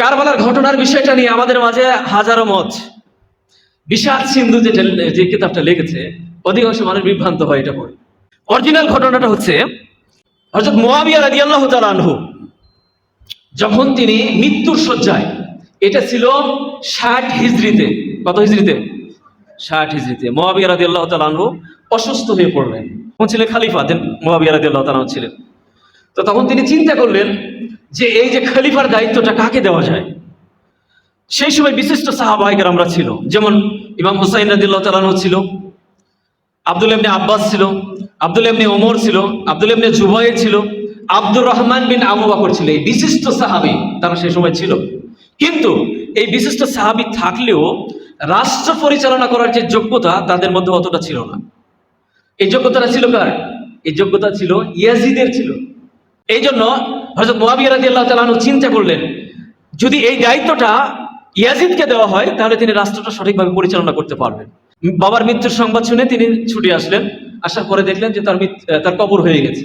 কারবালার ঘটনার বিষয়টা নিয়ে আমাদের মাঝে হাজারো মত। বিষাদ সিন্ধু যে যে কিতাবটা লিখেছে, অধিকাংশ মানুষ বিভ্রান্ত হয় এটা পড়ে। অরিজিনাল ঘটনাটা হচ্ছে, হযরত মুয়াবিয়া রাদিয়াল্লাহু তাআলা আনহু, যখন তিনি মৃত্যুর শয্যায়, এটা ছিল ষাট হিজড়িতে, কত হিজড়িতে? ষাট হিজড়িতে। মুয়াবিয়া রাদিয়াল্লাহু তাআলা আনহু অসুস্থ হয়ে পড়লেন। তখন ছিলেন খালিফা, দেন মুয়াবিয়া রাদিয়াল্লাহু তাআলা আনহু ছিলেন। তো তখন তিনি চিন্তা করলেন যে এই যে খলিফার দায়িত্বটা কাকে দেওয়া যায়? সেই সময় বিশিষ্ট সাহাবাহিকের আমরা ছিল। যেমন ইমাম হুসাইন রাদিল্লাহ তালানহ ছিল, আব্দুল এমনি আব্বাস ছিল, আব্দুল এমনি ওমর ছিল, আব্দুল এমনি জুবাই ছিল, আব্দুর রহমান বিন আবু বকর ছিল। এই বিশিষ্ট সাহাবি তারা সেই সময় ছিল। কিন্তু এই বিশিষ্ট সাহাবি থাকলেও রাষ্ট্র পরিচালনা করার যে যোগ্যতা তাদের মধ্যে অতটা ছিল না। এই যোগ্যতাটা ছিল কার? এই যোগ্যতা ছিল ইয়াজিদের ছিল। এই জন্য হজরত মোয়াবিয়া রাজি আল্লাহ তালু চিন্তা করলেন, যদি এই দায়িত্বটা ইয়াজিদকে দেওয়া হয়, তাহলে তিনি রাষ্ট্রটা সঠিকভাবে পরিচালনা করতে পারবেন। বাবার মৃত্যুর সংবাদ শুনে তিনি ছুটে আসলেন, আসার পরে দেখলেন যে তার তার কবর হয়ে গেছে।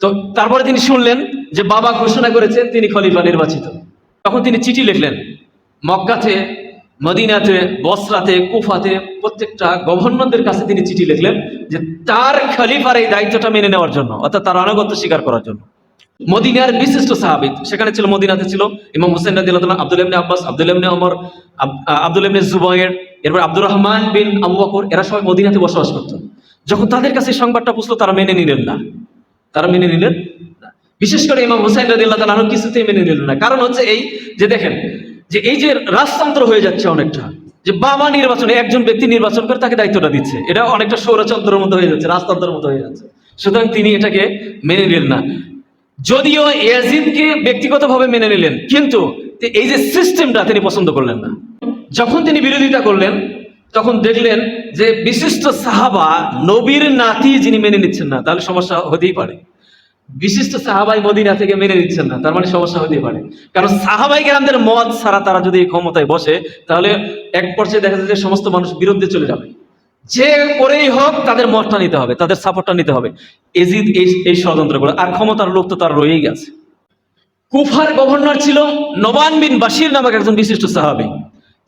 তো তারপরে তিনি শুনলেন যে বাবা ঘোষণা করেছেন, তিনি খলিফা নির্বাচিত। তখন তিনি চিঠি লিখলেন, মক্কাতে, মদিনাতে, বসরাতে, কুফাতে প্রত্যেকটা গভর্নরদের কাছে তিনি চিঠি লিখলেন যে তার খলিফার এই দায়িত্বটা মেনে নেওয়ার জন্য, অর্থাৎ তার আনুগত্য স্বীকার করার জন্য। মদিনার বিশিষ্ট সাহাবিদ সেখানে ছিল মদিনাতে ছিল ইমাম হুসেন রাদিয়াল্লাহু আব্দুল ইবনে আব্বাস, আব্দুল ইবনে ওমর আব্দুল ইবনে জুবায়ের এরপর আব্দুর রহমান বিন আবু এরা সবাই মদিনাতে বসবাস করত। যখন তাদের কাছে সংবাদটা পুষলো তারা মেনে নিলেন না। তারা মেনে নিলেন বিশেষ করে ইমাম হুসাইন রাদিয়াল্লাহু তাআলা আনহু কিছুতেই মেনে নিলেন না। কারণ হচ্ছে এই যে দেখেন, যে এই যে রাজতন্ত্র হয়ে যাচ্ছে অনেকটা, যে বাবা নির্বাচনে একজন ব্যক্তি নির্বাচন করে তাকে দায়িত্বটা দিচ্ছে। এটা অনেকটা সৌরচন্দ্রের মতো হয়ে যাচ্ছে, রাজতন্ত্রের মতো হয়ে যাচ্ছে। সুতরাং তিনি এটাকে মেনে নিলেন না। যদিও ইয়াজিদকে ব্যক্তিগতভাবে মেনে নিলেন, কিন্তু এই যে সিস্টেমটা তিনি পছন্দ করলেন না। যখন তিনি বিরোধিতা করলেন, তখন দেখলেন যে বিশিষ্ট সাহাবা নবীর নাতি যিনি মেনে নিচ্ছেন না, তাহলে সমস্যা হতেই পারে। বিশিষ্ট সাহাবাই মদিনা থেকে মেনে নিচ্ছেন না, তার মানে সমস্যা হতেই পারে। কারণ সাহাবাই গ্রামদের মত ছাড়া তারা যদি ক্ষমতায় বসে, তাহলে এক পর্যায়ে দেখা যায় যে সমস্ত মানুষ বিরুদ্ধে চলে যাবে। যে করেই হোক, তাদের মতটা নিতে হবে, তাদের সাপোর্টটা নিতে হবে। এজিদ এই এই করে, আর ক্ষমতার লোক তো তার রয়েই গেছে। কুফার গভর্নর ছিল নবান বিন বাশির নামক একজন বিশিষ্ট সাহাবী।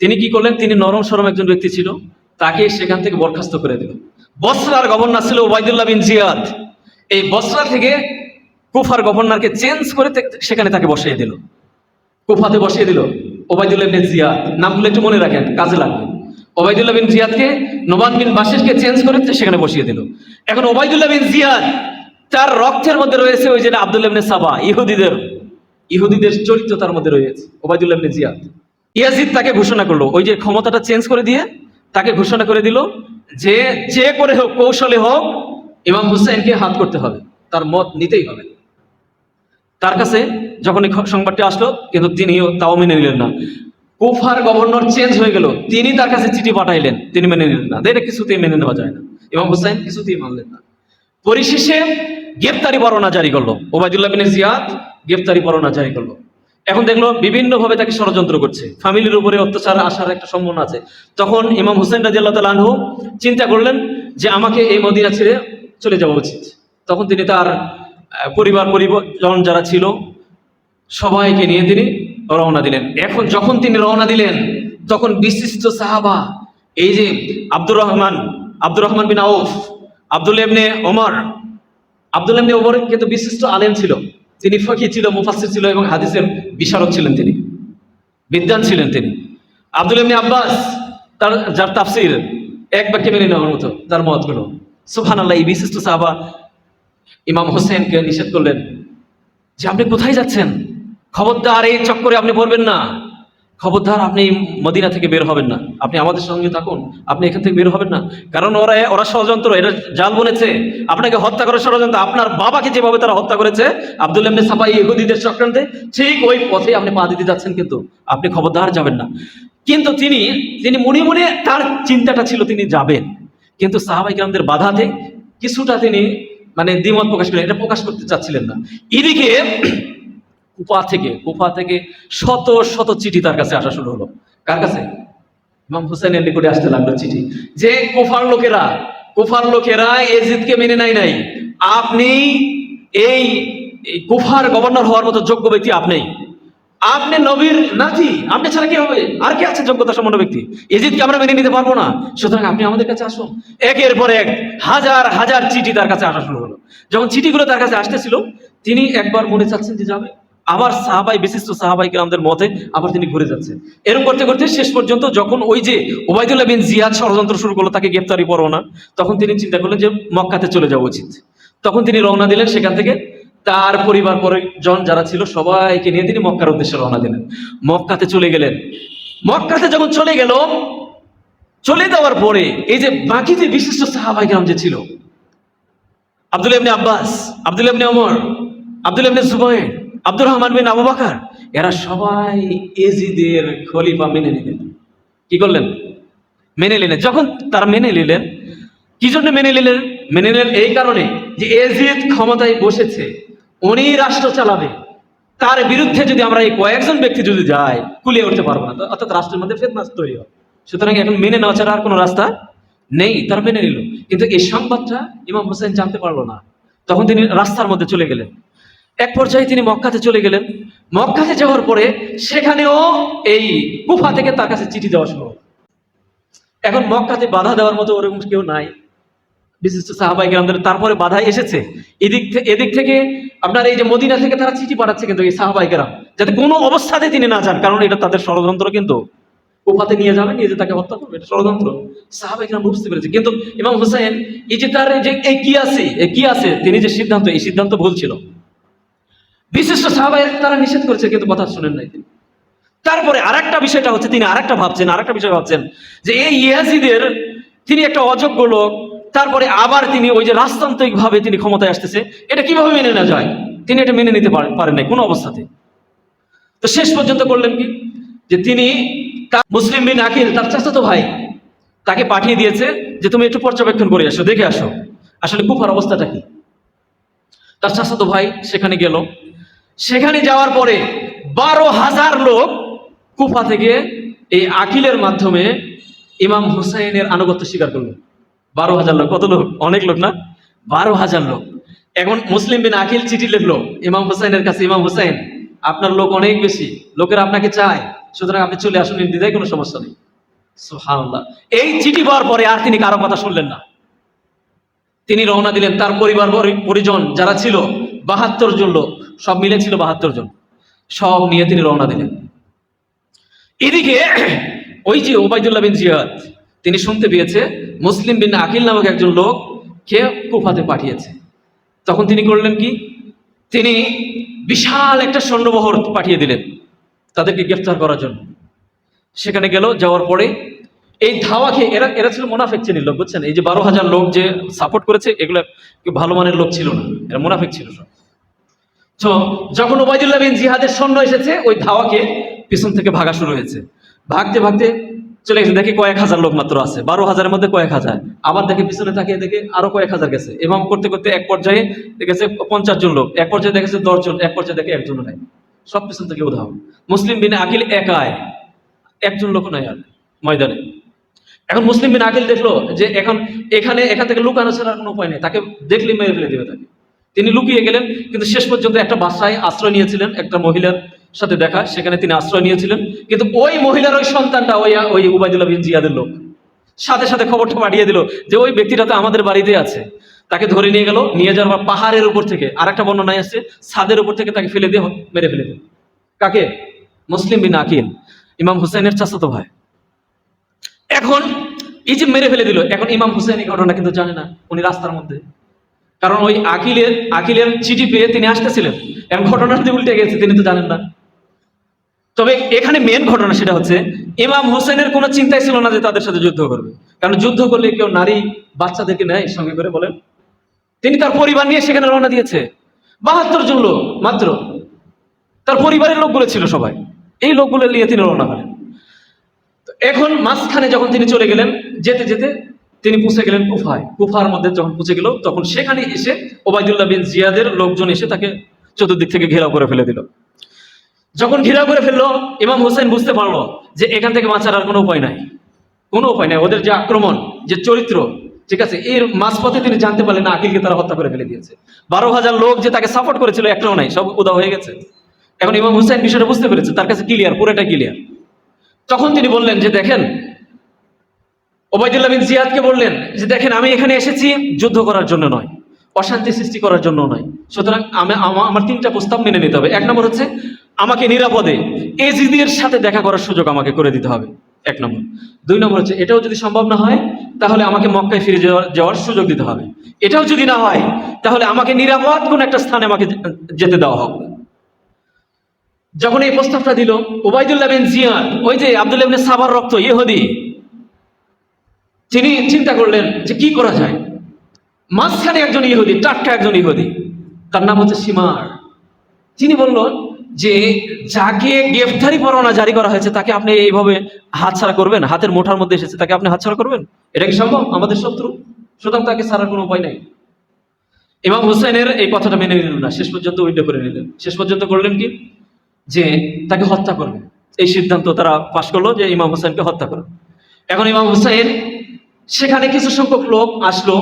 তিনি কি করলেন? তিনি নরম সরম একজন ব্যক্তি ছিল, তাকে সেখান থেকে বরখাস্ত করে দিল। বসরার গভর্নর ছিল ওবায়দুল্লাহ বিন জিয়াদ। এই বসরা থেকে কুফার গভর্নরকে চেঞ্জ করে সেখানে তাকে বসিয়ে দিল। কুফাতে বসিয়ে দিল ওবায়দুল্লাহ বিন জিয়াদ। নামগুলো একটু মনে রাখেন, কাজে লাগবে। ওবায়দুল্লাহ বিন জিয়াদকে নোমান বিন বাশিরকে চেঞ্জ করে সেখানে বসিয়ে দিল। এখন ওবায়দুল্লাহ বিন জিয়াদ, তার রক্তের মধ্যে রয়েছে ওই যে আব্দুল্লাহ বিন সাবা, ইহুদিদের ইহুদিদের চরিত্র তার মধ্যে রয়েছে ওবায়দুল্লাহ বিন জিয়াদ। ইয়াজিদ তাকে ঘোষণা করল, ওই যে ক্ষমতাটা চেঞ্জ করে দিয়ে তাকে ঘোষণা করে দিল যে যে করে হোক, কৌশলে হোক, ইমাম হুসাইনকে হাত করতে হবে, তার মত নিতেই হবে। তার কাছে যখন সংবাদটি আসলো, কিন্তু তিনিও তাও মেনে নিলেন না। কুফার গভর্নর চেঞ্জ হয়ে গেল। তিনি তার কাছে চিঠি পাঠাইলেন। তিনি মেনে নিলেন না। এটা কিছুতেই মেনে নেওয়া যায় না। ইমাম হুসাইন কিছুতেই মানলেন না। পরিশেষে গ্রেপ্তারি পরোয়ানা জারি করল। ওবায়দুল্লাহ বিন জিয়াদ গ্রেপ্তারি পরোয়ানা জারি করল। এখন দেখল বিভিন্নভাবে তাকে ষড়যন্ত্র করছে। ফ্যামিলির উপরে অত্যাচার আসার একটা সম্ভাবনা আছে। তখন ইমাম হুসেন রাজিয়াল্লাহ তাল আনহু চিন্তা করলেন যে আমাকে এই মদিনা ছেড়ে চলে যাওয়া উচিত। তখন তিনি তার পরিবার, পরিজন যারা ছিল, সবাইকে নিয়ে তিনি রওনা দিলেন। এখন যখন তিনি রওনা দিলেন, তখন বিশিষ্ট সাহাবা, এই যে আব্দুর রহমান আব্দুর রহমান বিন আউফ, আব্দুল এমনে ওমর, আব্দুল এমনি ওমর কিন্তু বিশিষ্ট আলেম ছিল। তিনি ফকি ছিল, মুফাসসির ছিল এবং হাদিসের বিশারদ ছিলেন তিনি। বিদ্যান ছিলেন তিনি। আব্দুল এমনি আব্বাস, তার, যার তাফসির এক বাক্যে মেনে নেওয়ার মতো, তার মতগুলো। সুবহান আল্লাহ এই বিশিষ্ট সাহাবা ইমাম হোসেনকে নিষেধ করলেন যে, আপনি কোথায় যাচ্ছেন? খবরদার, এই চক্করে আপনি পড়বেন না। খবরদার, আপনি মদিনা থেকে বের হবেন না। আপনি আমাদের সঙ্গে থাকুন। আপনি এখান থেকে বের হবেন না। কারণ ওরা ওরা ষড়যন্ত্র এটা জাল বনেছে। আপনাকে হত্যা করার ষড়যন্ত্র, আপনার বাবাকে যেভাবে তারা হত্যা করেছে আব্দুল এমনি সাফাই ইহুদিদের চক্রান্তে, ঠিক ওই পথে আপনি পা দিতে যাচ্ছেন কিন্তু। আপনি খবরদার যাবেন না। কিন্তু তিনি তিনি মনে মনে তার চিন্তাটা ছিল তিনি যাবেন। কিন্তু সাহাবাই গ্রামদের বাধাতে কিছুটা তিনি মানে দ্বিমত প্রকাশ করেন। এটা প্রকাশ করতে চাচ্ছিলেন না। এদিকে কুপা থেকে কুপা থেকে শত শত চিঠি তার কাছে আসা শুরু হলো। কার কাছে? ইমাম হুসেনের নিকটে আসতে লাগল চিঠি। যে কুফার লোকেরা কুফার লোকেরা এজিদকে মেনে নাই নাই। আপনি এই এই কুফার গভর্নর হওয়ার মতো যোগ্য ব্যক্তি আপনি আপনি নবীর নাতি, আপনি ছাড়া কি হবে? আর কি আছে যোগ্যতা সম্পন্ন ব্যক্তি? এজিদকে আমরা মেনে নিতে পারব না। সুতরাং আপনি আমাদের কাছে আসুন। একের পর এক হাজার হাজার চিঠি তার কাছে আসা শুরু হলো। যখন চিঠিগুলো তার কাছে আসতেছিল, তিনি একবার মনে চাচ্ছেন যে যাবে। আবার সাহাবাই, বিশিষ্ট সাহাবাই আমাদের মতে আবার তিনি ঘুরে যাচ্ছেন। এরকম করতে করতে শেষ পর্যন্ত যখন ওই যে ওবায়দুল্লাহ বিন জিয়াদ ষড়যন্ত্র শুরু করল, তাকে গ্রেপ্তারি পরোনা তখন তিনি চিন্তা করলেন যে মক্কাতে চলে যাওয়া উচিত। তখন তিনি রওনা দিলেন সেখান থেকে। তার পরিবার, পরিজন যারা ছিল, সবাইকে নিয়ে তিনি মক্কার উদ্দেশ্যে রওনা দিলেন। মক্কাতে চলে গেলেন। মক্কাতে যখন চলে গেল, চলে যাওয়ার পরে এই যে বাকি যে বিশিষ্ট সাহাবাই গ্রাম যে ছিল, আব্দুল আব্বাস, আব্দুল ইবনে আব্দুল ইবনে জুবাইর আব্দুর রহমান বিন আবু বকর, এরা সবাই এজিদের খলিফা মেনে নিলেন। কি করলেন? মেনে নিলেন। যখন তারা মেনে নিলেন, কি জন্য মেনে নিলেন? মেনে নিলেন এই কারণে যে এজিদ ক্ষমতায় বসেছে, উনি রাষ্ট্র চালাবে। তার বিরুদ্ধে যদি আমরা এই কয়েকজন ব্যক্তি যদি যাই, কুলিয়ে উঠতে পারব না। অর্থাৎ রাষ্ট্রের মধ্যে ফেতনাস তৈরি হবে। সুতরাং এখন মেনে নেওয়া ছাড়া আর কোনো রাস্তা নেই। তারা মেনে নিল। কিন্তু এই সংবাদটা ইমাম হোসেন জানতে পারল না। তখন তিনি রাস্তার মধ্যে চলে গেলেন। এক পর্যায়ে তিনি মক্কাতে চলে গেলেন। মক্কাতে যাওয়ার পরে সেখানেও এই কুফা থেকে তার কাছে চিঠি দেওয়া শুরু এখন মক্কাতে বাধা দেওয়ার মতো ওরকম কেউ নাই। বিশিষ্ট সাহাবাই গ্রামদের তারপরে বাধা এসেছে। এদিক থেকে এদিক থেকে আপনার এই যে মদিনা থেকে তারা চিঠি পাঠাচ্ছে কিন্তু এই সাহাবাই গ্রাম যাতে কোনো অবস্থাতে তিনি না যান, কারণ এটা তাদের ষড়যন্ত্র কিন্তু। কুফাতে নিয়ে যাবে, নিয়ে যে তাকে হত্যা করবে, এটা ষড়যন্ত্র। সাহাবাই গ্রাম বুঝতে পেরেছে। কিন্তু ইমাম হোসেন এই যে তার যে এই কি আছে এই কি আছে, তিনি যে সিদ্ধান্ত, এই সিদ্ধান্ত ভুল ছিল। বিশিষ্ট সাহাবাই তারা নিষেধ করেছে, কিন্তু কথা শুনেন নাই তিনি। তারপরে আরেকটা বিষয়টা হচ্ছে, তিনি আরেকটা ভাবছেন, আরেকটা বিষয় ভাবছেন, যে এই ইয়াজিদের তিনি একটা অযোগ্য লোক, তারপরে আবার তিনি ওই যে রাজতান্ত্রিক ভাবে তিনি ক্ষমতায় আসতেছে, এটা কীভাবে মেনে নেওয়া যায়? তিনি এটা মেনে নিতে পারে- পারেন নাই কোনো অবস্থাতে। তো শেষ পর্যন্ত করলেন কি? যে তিনি মুসলিম বিন আকিল, তার চাচাতো ভাই, তাকে পাঠিয়ে দিয়েছে যে তুমি একটু পর্যবেক্ষণ করে আসো, দেখে আসো। আসলে কুফার অবস্থাটা কি? তার চাচাতো ভাই সেখানে গেল সেখানে যাওয়ার পরে বারো হাজার লোক কুফা থেকে এই আকিলের মাধ্যমে ইমাম হুসাইনের আনুগত্য স্বীকার করল। বারো হাজার লোক, কত লোক? অনেক লোক না? বারো হাজার লোক। এখন মুসলিম বিন আকিল চিঠি লিখলো, ইমাম হুসাইনের কাছে, ইমাম হুসাইন, আপনার লোক অনেক বেশি, লোকেরা আপনাকে চায়, সুতরাং আপনি চলে আসুন নির্দ্বিধায় কোনো সমস্যা নেই। এই চিঠি পাওয়ার পরে আর তিনি কারও কথা শুনলেন না। তিনি রওনা দিলেন তার পরিবার পরিজন যারা ছিল, বাহাত্তর জন লোক। সব মিলে ছিল বাহাত্তর জন। সব নিয়ে তিনি রওনা দিলেন। এদিকে ওই যে ওবায়দুল্লাহ বিন জিয়াদ, তিনি শুনতে পেয়েছে মুসলিম বিন আকিল নামক একজন লোক কে কুফাতে পাঠিয়েছে। তখন তিনি করলেন কি? তিনি বিশাল একটা সৈন্যবহর পাঠিয়ে দিলেন তাদেরকে গ্রেফতার করার জন্য। সেখানে গেল, যাওয়ার পরে এই ধাওয়া খেয়ে এরা এরা ছিল মোনাফেক শ্রেণির লোক, বুঝছেন? এই যে বারো হাজার লোক যে সাপোর্ট করেছে, এগুলো ভালো মানের লোক ছিল না। এরা মোনাফেক ছিল সব। তো যখন ওবায়দুল্লাহ বিন জিহাদের সৈন্য এসেছে, ওই ধাওয়াকে পিছন থেকে ভাগা শুরু হয়েছে। ভাগতে ভাগতে চলে গেছে, দেখে কয়েক হাজার লোক মাত্র আছে। বারো হাজারের মধ্যে কয়েক হাজার। আবার দেখে পিছনে তাকিয়ে দেখে আরও কয়েক হাজার গেছে। এবং করতে করতে এক পর্যায়ে দেখেছে পঞ্চাশ জন লোক। এক পর্যায়ে দেখেছে দশ জন, এক পর্যায়ে দেখে একজনও নাই। সব পিছন থেকে উধাও। মুসলিম বিন আকিল একাই। একজন লোক নাই আর ময়দানে। এখন মুসলিম বিন আকিল দেখল যে এখন এখানে, এখান থেকে লুকানো ছাড়া কোনো উপায় নেই। তাকে দেখলে মেরে ফেলে দেবে তাকে। তিনি লুকিয়ে গেলেন, কিন্তু শেষ পর্যন্ত একটা বাসায় আশ্রয় নিয়েছিলেন একটা মহিলার সাথে দেখা, সেখানে তিনি আশ্রয় নিয়েছিলেন। কিন্তু ওই মহিলার ওই সন্তানটা ওই ওই উবাইদুল্লাহ বিন জিয়াদের লোক। সাথে সাথে খবরটা পাঠিয়ে দিল যে ওই ব্যক্তিটা তো আমাদের বাড়িতে আছে। তাকে ধরে নিয়ে গেল, নিয়ে যাওয়ার পাহাড়ের উপর থেকে আর একটা বর্ণনায় আসছে ছাদের উপর থেকে তাকে ফেলে দিয়ে মেরে ফেলে দিল কাকে? মুসলিম বিন আকিল, ইমাম হুসাইনের চাচাতো ভাই। এখন এই যে মেরে ফেলে দিল, এখন ইমাম হুসেন এই ঘটনা কিন্তু জানে না, উনি রাস্তার মধ্যে। কারণ ওই আকিলের আকিলের চিঠি পেয়ে তিনি আসতেছিলেন। এবং ঘটনাটা উল্টে গেছে, তিনি তো জানেন না। তবে এখানে মেন ঘটনা সেটা হচ্ছে, ইমাম হোসেনের কোনো চিন্তাই ছিল না যে তাদের সাথে যুদ্ধ করবে। কারণ যুদ্ধ করলে কেউ নারী বাচ্চাদেরকে নেয়, সঙ্গে করে বলেন। তিনি তার পরিবার নিয়ে সেখানে রওনা দিয়েছে। বাহাত্তর জন লোক মাত্র। তার পরিবারের লোকগুলো ছিল সবাই। এই লোকগুলো নিয়ে তিনি রওনা করেন এখন মাঝখানে যখন তিনি চলে গেলেন, যেতে যেতে তিনি পৌঁছে গেলেন কুফায়। কুফার মধ্যে যখন পৌঁছে গেল, তখন সেখানে এসে ওবায়দুল্লাহ বিন জিয়াদের লোকজন এসে তাকে চতুর্দিক থেকে ঘেরাও করে ফেলে দিল। যখন ঘেরাও করে ফেলল, ইমাম হোসেন বুঝতে পারল যে এখান থেকে বাঁচার আর কোনো উপায় নাই। কোনো উপায় নাই। ওদের যে আক্রমণ, যে চরিত্র, ঠিক আছে, এর মাঝপথে তিনি জানতে পারলেন না, আকিলকে তারা হত্যা করে ফেলে দিয়েছে। বারো হাজার লোক যে তাকে সাপোর্ট করেছিল, একটাও নাই, সব উদা হয়ে গেছে। এখন ইমাম হুসাইন বিষয়টা বুঝতে পেরেছে, তার কাছে ক্লিয়ার পুরোটা ক্লিয়ার তখন তিনি বললেন যে, দেখেন ওবায়দুল্লাহ বিন জিয়াদকে বললেন যে দেখেন, আমি এখানে এসেছি যুদ্ধ করার জন্য নয়, অশান্তি সৃষ্টি করার জন্য নয়। সুতরাং আমি আমার তিনটা প্রস্তাব মেনে নিতে হবে। এক নম্বর হচ্ছে, আমাকে নিরাপদে এজিদের সাথে দেখা করার সুযোগ আমাকে করে দিতে হবে। এক নম্বর। দুই নম্বর হচ্ছে, এটাও যদি সম্ভব না হয়, তাহলে আমাকে মক্কায় ফিরে যাওয়ার সুযোগ দিতে হবে। এটাও যদি না হয়, তাহলে আমাকে নিরাপদ কোন একটা স্থানে আমাকে যেতে দেওয়া হবে। যখন এই প্রস্তাবটা দিল, ওবায়দুল্লাহ বিন জিয়াদ, ওই যে আব্দুল্লাহ বিন সাবার রক্ত, ইহুদি তিনি চিন্তা করলেন যে কি করা যায়? মাঝখানে একজন ইহুদি, টাটকা একজন ইহুদি, তার নাম হচ্ছে সীমার। তিনি বলল যে, যাকে গ্রেফতারি পরোয়ানা জারি করা হয়েছে, তাকে আপনি এইভাবে হাতছাড়া করবেন? হাতের মুঠার মধ্যে এসেছে, তাকে আপনি হাতছাড়া করবেন? এটা কি সম্ভব? আমাদের শত্রু? সুতরাং তাকে ছাড়ার কোনো উপায় নাই। ইমাম হুসাইনের এই কথাটা মেনে নিলেন না, শেষ পর্যন্ত উইন্ডো করে নিলেন। শেষ পর্যন্ত করলেন কি? যে, তাকে হত্যা করবে এই সিদ্ধান্ত তারা পাশ করল যে ইমাম হুসাইনকে হত্যা করবে এখন ইমাম হুসাইন সেখানে কিছু সংখ্যক লোক আসলো,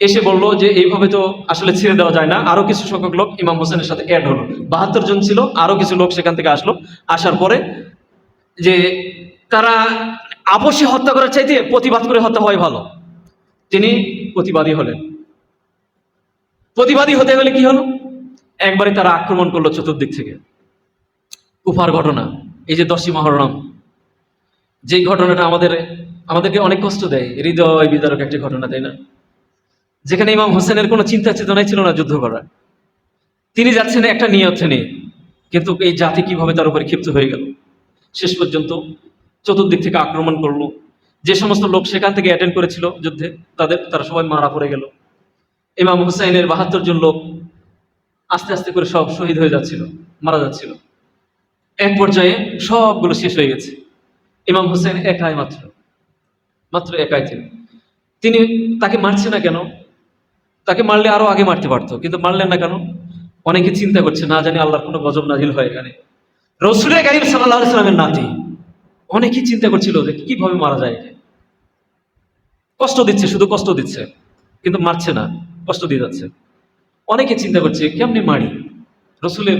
এসে বলল যে এইভাবে তো আসলে ছেড়ে দেওয়া যায় না। আরও কিছু সংখ্যক লোক ইমাম হোসেনের সাথে অ্যাড হলো। বাহাত্তর জন ছিল, আরও কিছু লোক সেখান থেকে আসলো। আসার পরে যে তারা আপসে হত্যা করার চাইতে প্রতিবাদ করে হত্যা হয় ভালো। তিনি প্রতিবাদী হলেন। প্রতিবাদী হতে গেলে কি হলো? একবারে তারা আক্রমণ করল চতুর্দিক থেকে। কুফার ঘটনা, এই যে দশই মহরম যে ঘটনাটা আমাদের আমাদেরকে অনেক কষ্ট দেয়। হৃদয় বিদারক একটি ঘটনা, তাই না? যেখানে ইমাম হোসেনের কোনো চিন্তা চেতনাই ছিল না যুদ্ধ করার। তিনি যাচ্ছেন একটা নিয়ত নিয়ে, কিন্তু এই জাতি কীভাবে তার উপরে ক্ষিপ্ত হয়ে গেল? শেষ পর্যন্ত চতুর্দিক থেকে আক্রমণ করল। যে সমস্ত লোক সেখান থেকে অ্যাটেন্ড করেছিল যুদ্ধে, তাদের, তারা সবাই মারা পড়ে গেল। ইমাম হুসাইনের বাহাত্তর জন লোক আস্তে আস্তে করে সব শহীদ হয়ে যাচ্ছিল, মারা যাচ্ছিল। এক পর্যায়ে সবগুলো শেষ হয়ে গেছে। ইমাম হুসেন একাই মাত্র। মাত্র একাই তিনি তিনি তাকে মারছে না কেন? তাকে মারলে আরও আগে মারতে পারতো, কিন্তু মারলেন না কেন? অনেকে চিন্তা করছে, না জানি আল্লাহর কোনো গজব নাজিল হয় এখানে। রসুলের গাইব সাল্লাহ সাল্লামের নাতি। অনেকেই চিন্তা করছিল যে কীভাবে মারা যায় কষ্ট দিচ্ছে, শুধু কষ্ট দিচ্ছে, কিন্তু মারছে না, কষ্ট দিয়ে যাচ্ছে। অনেকে চিন্তা করছে, কেমনি মারি? রসুলের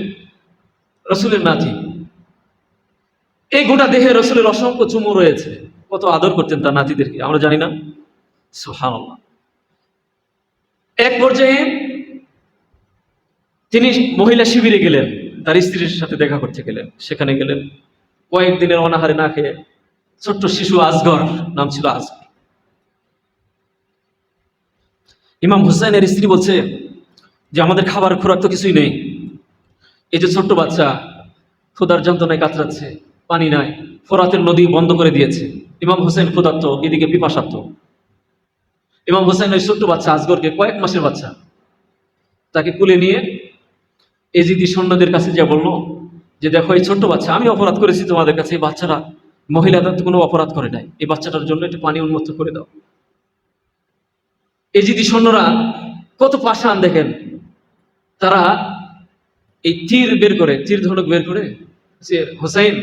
রসুলের নাতি। এই গোটা দেহে রসুলের অসংখ্য চুমু রয়েছে। কত আদর করতেন তার নাতিদেরকে, আমরা জানি না। সুবহানাল্লাহ। এক পর্যায়ে তিনি মহিলা শিবিরে গেলেন, তার স্ত্রীর সাথে দেখা করতে গেলেন, সেখানে গেলেন। কয়েকদিনের অনাহারে না খেয়ে ছোট্ট শিশু আজগর, নাম ছিল আজগর। ইমাম হুসাইনের স্ত্রী বলছে যে, আমাদের খাবার খোরাক তো কিছুই নেই। এই যে ছোট্ট বাচ্চা ক্ষুদার যন্ত্রণায় কাতরাচ্ছে, পানি নাই, ফোরাতের নদী বন্ধ করে দিয়েছে। ইমাম হোসেন ক্ষুধার্ত, এদিকে পিপাসার্ত। ইমাম হোসেন ওই ছোট্ট বাচ্চা, আজগরকে কয়েক মাসের বাচ্চা। তাকে কুলে নিয়ে এজিদি সৈন্যদের কাছে যা বলল, যে দেখো এই ছোট্ট বাচ্চা, আমি অপরাধ করেছি তোমাদের কাছে, এই বাচ্চারা মহিলারা তো কোনো অপরাধ করে নাই। এই বাচ্চাটার জন্য একটু পানি উন্মুক্ত করে দাও। এজিদি সৈন্যরা কত পাষাণ দেখেন। তারা এই তীর বের করে, তীর ধনুক বের করে, যে হোসাইন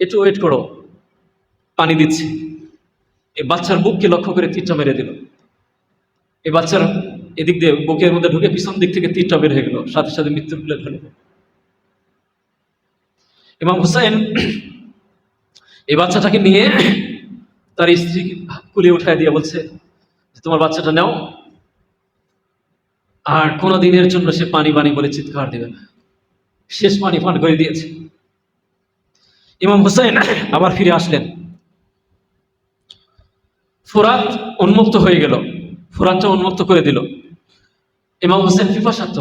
একটু ওয়েট করো। পানি দিচ্ছে। এই বাচ্চার বুককে লক্ষ্য করে তীরটা মেরে দিল। এই বাচ্চার এদিক দিয়ে বুকের মধ্যে ঢুকে পিছন দিক থেকে তীরটা বের হয়ে গেল। সাথে সাথে মৃত্যুর কুলে ঢলে। ইমাম হুসাইন এই বাচ্চাটাকে নিয়ে তার স্ত্রী কুলে উঠায় দিয়ে বলছে তোমার বাচ্চাটা নাও। আর কোনো দিনের জন্য সে পানি পানি বলে চিৎকার দেবে না। শেষ পানি পান করে দিয়েছে। ইমাম হুসাইন আবার ফিরে আসলেন। ফোরাত উন্মুক্ত হয়ে গেল। ফোরাতটা উন্মুক্ত করে দিল। ইমাম হোসেন পিপাসার্থ।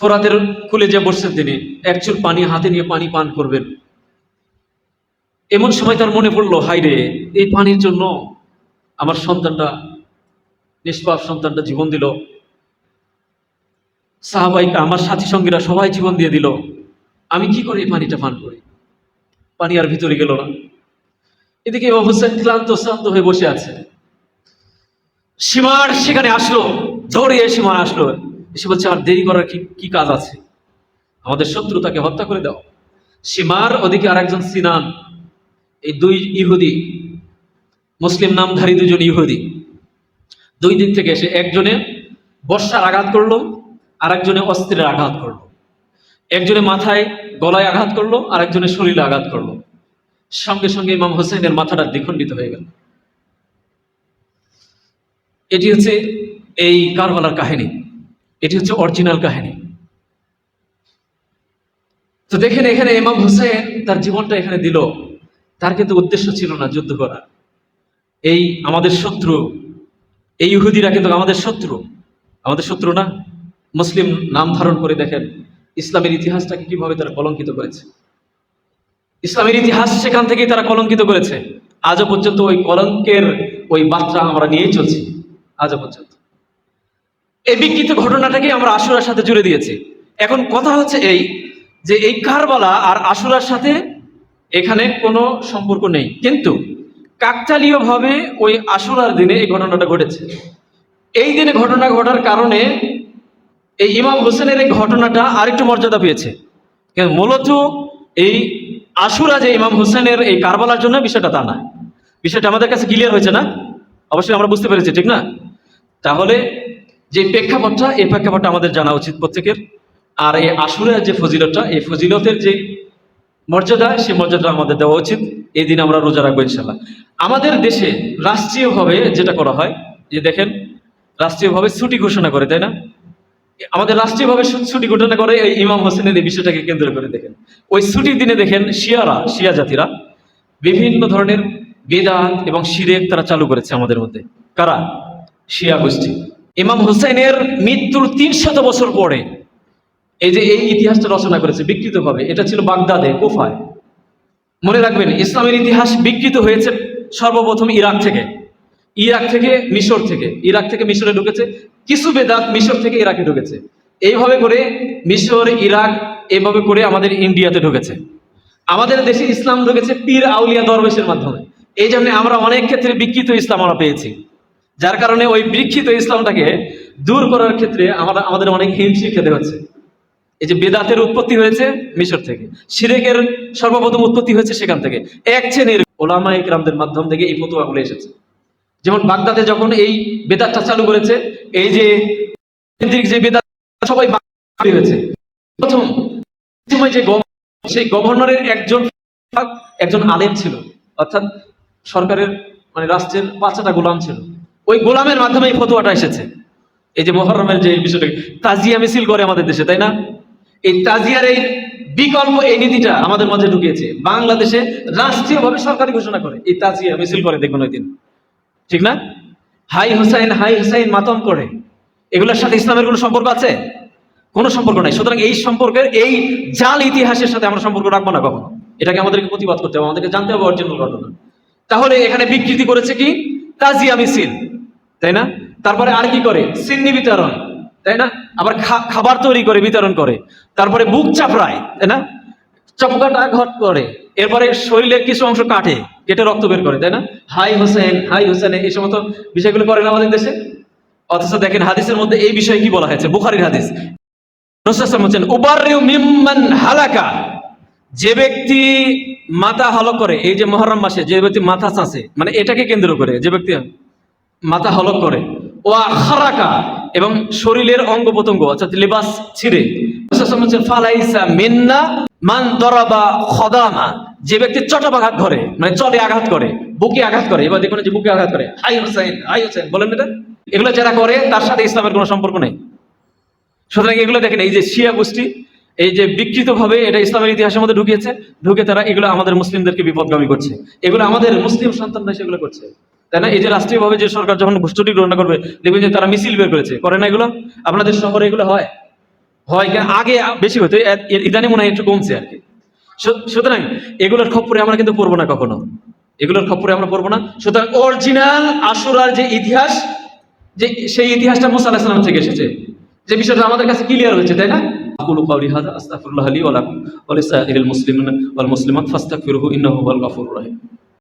ফোরাতের কুলে যে বসছেন তিনি, এক চুল পানি হাতে নিয়ে পানি পান করবেন। এমন সময় তার মনে পড়ল হাই রে, এই পানির জন্য আমার সন্তানটা, নিষ্পাপ সন্তানটা জীবন দিল। সাহাবাইকা, আমার সাথী সঙ্গীরা সবাই জীবন দিয়ে দিল। আমি কি করে এই পানিটা পান করি? পানি আর ভিতরে গেল না। এদিকে ইমাম ক্লান্ত, শ্রান্ত হয়ে বসে আছে। সীমার সেখানে আসলো, দৌড়িয়ে সীমার আসলো। এসে বলছে, আর দেরি করার কি কি কাজ আছে? আমাদের শত্রু তাকে হত্যা করে দাও। সীমার ওদিকে আরেকজন সিনান, এই দুই ইহুদি, মুসলিম নামধারী দুজন ইহুদি। দুই দিক থেকে এসে একজনে বর্ষার আঘাত করল আর একজনে অস্ত্রের আঘাত করল। একজনে মাথায় গলায় আঘাত করল আর একজনের শরীরে আঘাত করল। সঙ্গে সঙ্গে ইমাম হোসেনের মাথাটা দ্বিখণ্ডিত হয়ে গেল। এটি হচ্ছে এই কারবালার কাহিনী। এটি হচ্ছে অরিজিনাল কাহিনী। তো দেখেন এখানে ইমাম হোসেন তার জীবনটা এখানে দিল। তার কিন্তু উদ্দেশ্য ছিল না যুদ্ধ করা এই আমাদের শত্রু, এই ইহুদিরা কিন্তু আমাদের শত্রু। আমাদের শত্রু না? মুসলিম নাম ধারণ করে দেখেন। ইসলামের ইতিহাসটাকে কীভাবে তারা কলঙ্কিত করেছে? ইসলামের ইতিহাস সেখান থেকেই তারা কলঙ্কিত করেছে। আজও পর্যন্ত ওই কলঙ্কের ওই বার্তা আমরা নিয়েই চলছি। আজও পর্যন্ত। এই বিকৃত ঘটনাটাকে আমরা আশুরার সাথে জুড়ে দিয়েছি। এখন কথা হচ্ছে এই যে এই কারবালা আর আশুরার সাথে এখানে কোনো সম্পর্ক নেই। কিন্তু কাকতালীয়ভাবে ওই আশুরার দিনে এই ঘটনাটা ঘটেছে। এই দিনে ঘটনা ঘটার কারণে এই ইমাম হোসেনের এই ঘটনাটা আরেকটু মর্যাদা পেয়েছে। মূলত এই আশুরা যে ইমাম হোসেনের এই কারবালার জন্য বিষয়টা তা না। বিষয়টা আমাদের কাছে ক্লিয়ার হয়েছে না? অবশ্যই আমরা বুঝতে পেরেছি, ঠিক না? তাহলে যে প্রেক্ষাপটটা, এই প্রেক্ষাপটটা আমাদের জানা উচিত প্রত্যেকের। আর এই আশুরের যে ফজিলতটা, এই ফজিলতের যে মর্যাদা, সেই মর্যাদা আমাদের দেওয়া উচিত। এই দিন আমরা রোজা রাখব ইনশাল্লাহ আমাদের দেশে রাষ্ট্রীয়ভাবে যেটা করা হয় যে দেখেন, রাষ্ট্রীয়ভাবে ছুটি ঘোষণা করে, তাই না? আমাদের রাষ্ট্রীয়ভাবে ছুটি ঘোষণা করে এই ইমাম হোসেনের এই বিষয়টাকে কেন্দ্র করে দেখেন। ওই ছুটির দিনে দেখেন শিয়ারা, শিয়া জাতিরা বিভিন্ন ধরনের বেদাত এবং শিরেক তারা চালু করেছে আমাদের মধ্যে। কারা? শিয়া গোষ্ঠী। ইমাম হুসাইনের মৃত্যুর তিনশত বছর পরে এই যে এই ইতিহাসটা রচনা করেছে, বিকৃতভাবে, এটা ছিল বাগদাদে, কোফায়। মনে রাখবেন, ইসলামের ইতিহাস বিকৃত হয়েছে সর্বপ্রথম ইরাক থেকে। ইরাক থেকে মিশর থেকে। ইরাক থেকে মিশরে ঢুকেছে। কিছু বেদাত মিশর থেকে ইরাকে ঢুকেছে। এইভাবে করে মিশর, ইরাক, এইভাবে করে আমাদের ইন্ডিয়াতে ঢুকেছে। আমাদের দেশে ইসলাম ঢুকেছে পীর আউলিয়া দরবেশের মাধ্যমে। এই জন্য আমরা অনেক ক্ষেত্রে বিকৃত ইসলাম আমরা পেয়েছি। যার কারণে ওই বিকৃত ইসলামটাকে দূর করার ক্ষেত্রে আমরা আমাদের অনেক হিমশি খেতে হচ্ছে। এই যে বেদাতের উৎপত্তি হয়েছে মিশর থেকে সিরেকের সর্বপ্রথম উৎপত্তি হয়েছে সেখান থেকে। এক শ্রেণির ওলামা ইকরামদের মাধ্যম থেকে এই ফতোয়াগুলো এসেছে। যেমন বাগদাদে যখন এই বেদাতটা চালু করেছে, এই যে যে বেদাত, সবাই হয়েছে প্রথম যে সেই গভর্নরের একজন একজন আলেম ছিল। অর্থাৎ সরকারের মানে রাষ্ট্রের পাঁচটা গোলাম ছিল। ওই গোলামের মাধ্যমে এই ফতোয়াটা এসেছে। এই যে মহরমের যে বিষয়টা, তাজিয়া মিছিল করে আমাদের দেশে, তাই না? এই তাজিয়ার এই বিকল্প, এই নীতিটা আমাদের মাঝে ঢুকিয়েছে। বাংলাদেশে রাষ্ট্রীয়ভাবে সরকারি ঘোষণা করে। এই তাজিয়া মিছিল করে দেখবেন ওই দিন। ঠিক না? হাই হুসাইন হাই হুসাইন মাতম করে। এগুলোর সাথে ইসলামের কোনো সম্পর্ক আছে? কোনো সম্পর্ক নাই। সুতরাং এই সম্পর্কের, এই জাল ইতিহাসের সাথে আমরা সম্পর্ক রাখব না কখনো। এটাকে আমাদেরকে প্রতিবাদ করতে হবে, আমাদেরকে জানতে হবে অরিজিনাল ঘটনা। তাহলে এখানে বিকৃতি করেছে কি? তাজিয়া মিছিল। তাই না? তারপরে আর কি করে? সিন্নি বিতরণ। তাই না? আবার খাবার তৈরি করে, বিতরণ করে। তারপরে বুক চাপড়ায়। তাই না? চপকাটা ঘট করে। এরপরে শরীরের কিছু অংশ কাটে, কেটে রক্ত বের করে, তাই না? হাই হোসেন হাই হোসেন, এই সমস্ত বিষয়গুলো করে না আমাদের দেশে? অথচ দেখেন হাদিসের মধ্যে এই বিষয়ে কি বলা হয়েছে? বুখারির হাদিস। হালাকা। যে ব্যক্তি মাথা হলক করে, এই যে মহরম মাসে যে ব্যক্তি মাথা চাষে মানে এটাকে কেন্দ্র করে, যে ব্যক্তি মাথা হলক করে ও খারাকা। এবং শরীরের অঙ্গ প্রত্যঙ্গ অর্থাৎ লেবাস ছিঁড়ে। ফালাইসা মিন্না মান দরাবা খদামা। যে ব্যক্তি চটাবাঘাত করে মানে চলে আঘাত করে, বুকে আঘাত করে, এবার দেখুন যে বুকে আঘাত করে, হাই হোসেন হাই হোসেন বলেন এটা? এগুলো যারা করে, তার সাথে ইসলামের কোনো সম্পর্ক নেই। সুতরাং এগুলো দেখেন, এই যে শিয়া গোষ্ঠী, এই যে বিকৃতভাবে এটা ইসলামের ইতিহাসের মধ্যে ঢুকিয়েছে, ঢুকে তারা এগুলো আমাদের মুসলিমদেরকে বিপদগামী করছে। এগুলো আমাদের মুসলিম সন্তানরা সেগুলো করছে। তাই না? এই যে রাষ্ট্রীয়ভাবে যে সরকার যখন ঘুষটি গ্রহণ করবে, দেখবেন যে তারা মিছিল বের করেছে। করে না এগুলো? আপনাদের শহরে এগুলো হয়? হয় আগে বেশি হতো। এ- মনে হয় একটু কমছে আর কি। সুতরাং এগুলোর খপ্পরে আমরা কিন্তু পড়ব না কখনো। এগুলোর খপ্পরে আমরা পড়ব না। সুতরাং অরিজিনাল আশুরার যে ইতিহাস, যে সেই ইতিহাসটা মুসা আলাহিসাম থেকে এসেছে। যে বিষয়টা আমাদের কাছে ক্লিয়ার হয়েছে, তাই না? হাযা আস্তাগফিরুল্লাহ লি ওয়া লাকুম ওয়া লিসাইরিল মুসলিমিন ওয়াল মুসলিমাত ফাস্তাগফিরুহু ইন্নাহু হুয়াল গাফুরুর রহিম।